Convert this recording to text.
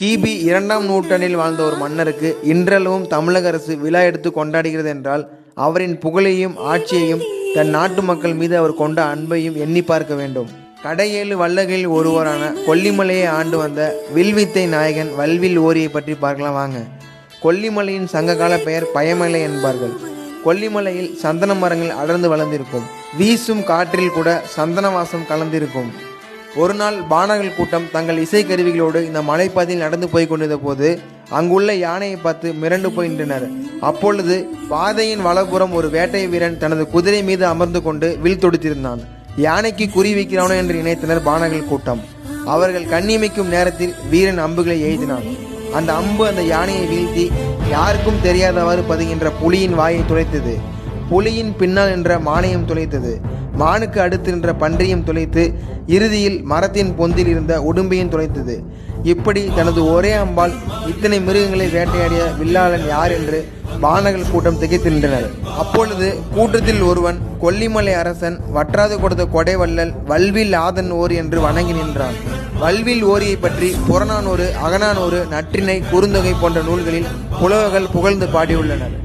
கிபி இரண்டாம் நூற்றாண்டில் வாழ்ந்த ஒரு மன்னருக்கு இன்றளவும் தமிழக அரசு விழா எடுத்து கொண்டாடுகிறது என்றால் அவரின் புகழையும் ஆட்சியையும் தன் நாட்டு மக்கள் மீது அவர் கொண்ட அன்பையும் எண்ணி பார்க்க வேண்டும். கடையேழு வல்லகையில் ஒருவரான கொல்லிமலையை ஆண்டு வந்த வில்வித்தை நாயகன் வல்வில் ஓரியை பற்றி பார்க்கலாம் வாங்க. கொல்லிமலையின் சங்ககால பெயர் பயமலை என்பார்கள். கொல்லிமலையில் சந்தன மரங்கள் அடர்ந்து வளர்ந்திருக்கும். வீசும் காற்றில் கூட சந்தன வாசம் கலந்திருக்கும். ஒரு நாள் பாணர்கள் கூட்டம் தங்கள் இசைக்கருவிகளோடு இந்த மலைப்பாதையில் நடந்து போய் கொண்டிருந்த போது அங்குள்ள யானையை பார்த்து மிரண்டு போய் நின்றனர். அப்பொழுது பாதையின் வலப்புறம் ஒரு வேட்டை வீரன் தனது குதிரை மீது அமர்ந்து கொண்டு வில் தொடுத்திருந்தான். யானைக்கு குறி வைக்கிறானோ என்று நினைத்தனர் பாணர்கள் கூட்டம். அவர்கள் கண்ணிமைக்கும் நேரத்தில் வீரன் அம்புகளை எய்தினான். அந்த அம்பு அந்த யானையை வீழ்த்தி யாருக்கும் தெரியாதவாறு பதுகின்ற புலியின் வாயை துளைத்தது புலியின் பின்னால் நின்ற மானையும் துளைத்தது. மானுக்கு அடுத்து நின்ற பன்றியும் துளைத்து இறுதியில் மரத்தின் பொந்தில் இருந்த உடும்பையும் துளைத்தது. இப்படி தனது ஒரே அம்பால் இத்தனை மிருகங்களை வேட்டையாடிய வில்லாளன் யார் என்று வானகர் கூட்டம் திகைத்து நின்றனர். அப்பொழுது கூட்டத்தில் ஒருவன் கொல்லிமலை அரசன் வற்றாது கொடுத்த கொடைவள்ளல் வல்வில் ஆதன் ஓர் என்று வணங்கி நின்றான். வல்வில் ஓரியை பற்றி புறநானூறு அகநானூறு நற்றினை குறுந்தொகை போன்ற நூல்களில் புலவர்கள் புகழ்ந்து பாடியுள்ளனர்.